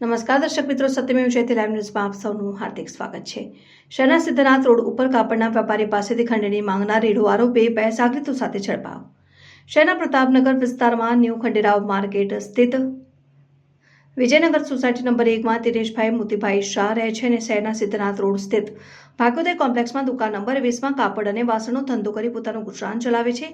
નમસ્કાર, દર્શક મિત્રો. સત્યમેવ જયતે લાઈવ ન્યૂઝમાં આપ સૌનું હાર્દિક સ્વાગત છે. શહેરના સિદ્ધનાથ રોડ ઉપર કાપડના વેપારી પાસેથી ખંડણી માંગનાર રેડો આરોપે બે સાગરીતો સાથે ઝડપાયો. શહેરના પ્રતાપનગર વિસ્તારમાં ન્યૂ ખંડેરાવ માર્કેટ સ્થિત વિજયનગર સોસાયટી નંબર એકમાં દિનેશભાઈ મોતીભાઈ શાહ રહે છે અને શહેરના સિદ્ધનાથ રોડ સ્થિત ભાગોદય કોમ્પ્લેક્સમાં દુકાન નંબર વીસમાં કાપડ અને વાસણનો ધંધો કરી પોતાનું ગુજરાન ચલાવે છે.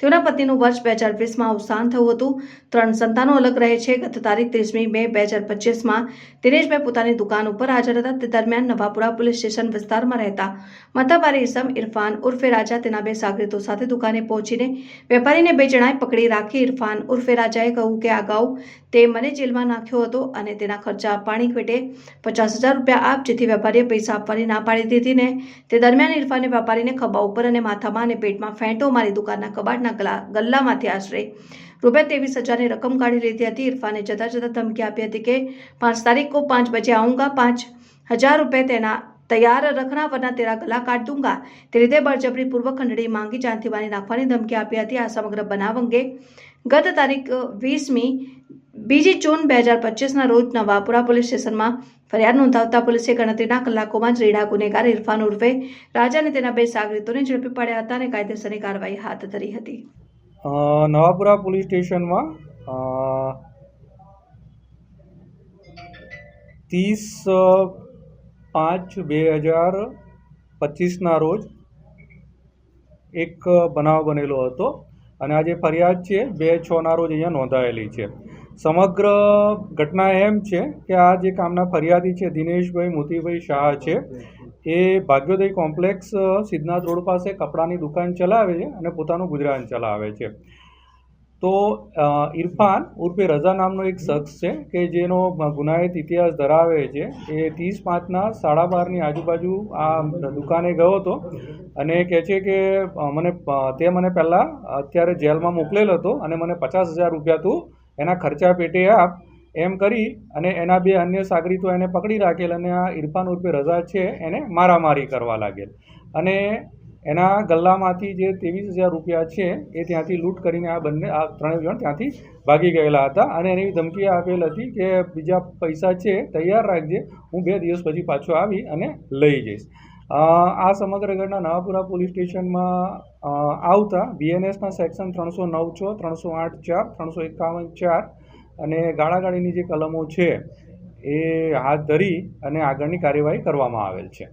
તેઓના પતિનું વર્ષ બે હજાર વીસમાં અવસાન થયું હતું. ત્રણ સંતાનો અલગ રહે છે. ગત તારીખ ત્રીસમી મે બે હજાર પચીસમાં દિનેશભાઈ પોતાની દુકાન ઉપર હાજર હતા. તે દરમિયાન નવાપુરા પોલીસ સ્ટેશન વિસ્તારમાં રહેતા મતાબારી ઇસમ ઇરફાન ઉર્ફે રાજા તેના બે સાગરીતો સાથે દુકાને પહોંચીને વેપારીને બે જણાએ પકડી રાખી. ઇરફાન ઉર્ફે રાજાએ કહ્યું કે અગાઉ તે મને જેલમાં નાખ્યો હતો અને તેના ખર્ચા આપવાની પેટે પચાસ હજાર રૂપિયા આપ જેથી વેપારીએ પૈસા આપવાની ના પાડી દીધી ને. તે દરમિયાન ઇરફાને વેપારીને ખભા ઉપર અને માથામાં અને પેટમાં ફેંટો મારી દુકાનના કબાટના ગલા ગલ્લામાંથી આશરે રૂપિયા ત્રેવીસ હજારની રકમ કાઢી લીધી હતી. ઇરફાને જતા જતા ધમકી આપી હતી કે પાંચ તારીખ કો પાંચ બજે આવુંગા, પાંચ હજાર રૂપિયા તેના તૈયાર રખના વરના તેરા ગલા કાઢ દૂંગા તે રીતે બળજબરીપૂર્વક ખંડણી માંગી જાનથી મારી નાખવાની ધમકી આપી હતી. આ સમગ્ર બનાવ અંગે ગત તારીખ વીસમી બીજી જૂન બે હજાર પચીસના રોજ નવાપુરા પોલીસ સ્ટેશનમાં ફરિયાદ નોંધાવતા પોલીસે ગણતરીના કલાકોમાં જ રેડા ગુનેગાર ઇરફાન ઉર્ફે રાજા અને તેના બે સાગરીતોને ઝડપી પાડ્યા હતા અને કાયદેસરની કાર્યવાહી હાથ ધરી હતી. નવાપુરા પોલીસ સ્ટેશનમાં ત્રીસ પાંચ બે હજાર પચીસના રોજ એક બનાવ બનેલો હતો અને આ જે ફરિયાદ છે, બે છના રોજ અહીંયા નોંધાયેલી છે. સમગ્ર ઘટના એમ છે કે આ જે કામના ફરિયાદી છે, દિનેશભાઈ મોતીભાઈ શાહ છે, એ ભાગ્યોદય કોમ્પ્લેક્સ સિદ્ધનાથ રોડ પાસે કપડાની દુકાન ચલાવે છે અને પોતાનું ગુજરાન ચલાવે છે. તો ઇરફાન ઉર્ફે રઝા નામનો એક શખ્સ છે કે જેનો ગુનાહિત ઇતિહાસ ધરાવે છે. એ ત્રીસ પાંચના સાડા બારની આજુબાજુ આ દુકાને ગયો હતો અને કહે છે કે મને તે મને પહેલાં અત્યારે જેલમાં મોકલેલ હતો અને મને પચાસ હજાર રૂપિયા તું એના ખર્ચા પેટે આપ એમ કરી અને એના બે અન્ય સાગરીતો એને પકડી રાખેલ અને આ ઇરફાન ઉર્ફે રઝા છે એને મારામારી કરવા લાગેલ. અને એના ગલ્લામાંથી જે ત્રેવીસ હજાર રૂપિયા છે એ ત્યાંથી લૂંટ કરીને આ બંને, આ ત્રણેય જણ ત્યાંથી ભાગી ગયેલા હતા અને એની ધમકી આપેલ હતી કે બીજા પૈસા છે, તૈયાર રાખજે, હું બે દિવસ પછી પાછો આવી અને લઈ જઈશ. આ સમગ્ર ઘટના નવાપુરા પોલીસ સ્ટેશનમાં આવતા બીએનએસના સેક્શન ત્રણસો નવ છ ત્રણસો આઠ ચાર ત્રણસો એકાવન ચાર અને ગાળાગાળીની જે કલમો છે એ હાથ ધરી અને આગળની કાર્યવાહી કરવામાં આવેલ છે.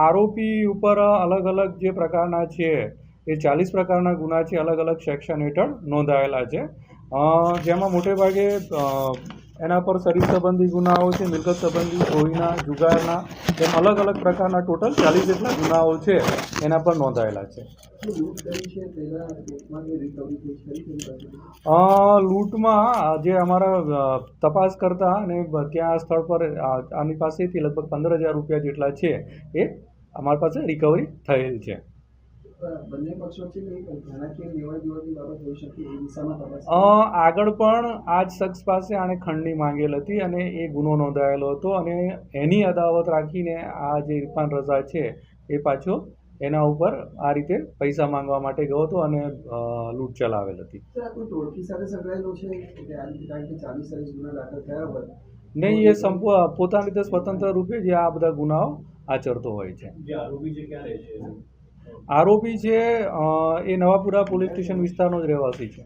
આરોપી? ઉપર અલગ અલગ જે પ્રકારના છે એ ચાલીસ પ્રકારના ગુના છે અલગ અલગ સેક્શન હેઠળ નોંધાયેલા છે. જેમાં મોટે ભાગે એના પર શરીર સંબંધી ગુનાઓ છે, મિલકત સંબંધી ચોરીના જુગારના, એમ અલગ અલગ પ્રકારના ટોટલ ચાલીસ જેટલા ગુનાઓ છે, એના પર નોંધાયેલા છે. લૂંટમાં જે અમારા તપાસ કરતા અને ત્યાં સ્થળ પર આની પાસેથી લગભગ પંદર હજાર રૂપિયા જેટલા છે, એ અમારી પાસે રિકવરી થયેલ છે. બંને આગળ પણ આ જ શખ્સ પાસે આણે ખંડની માંગેલ હતી અને એ ગુનો નોંધાયેલો હતો અને એની અદાવત રાખીને આ જે ઇરફાન રઝા છે એ પાછો એના ઉપર આ રીતે પૈસા માંગવા માટે ગયો હતો અને લૂંટ ચલાવેલ હતી. નહીં એ સંપૂ પોતાની રીતે સ્વતંત્ર રૂપે જે આ બધા ગુનાઓ આચરતો હોય છે. જે આરોપી છે એ નવાપુરા પોલીસ સ્ટેશન વિસ્તારનો જ રહેવાસી છે.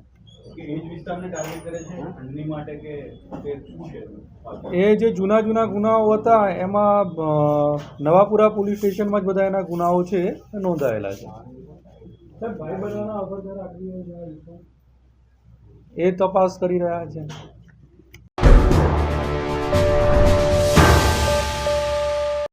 એ જ જૂના જૂના ગુનાઓ હતા એમાં નવાપુરા પોલીસ સ્ટેશનમાં જ બધા એના ગુનાઓ છે નોંધાયેલા છે. એ તપાસ કરી રહ્યા છે.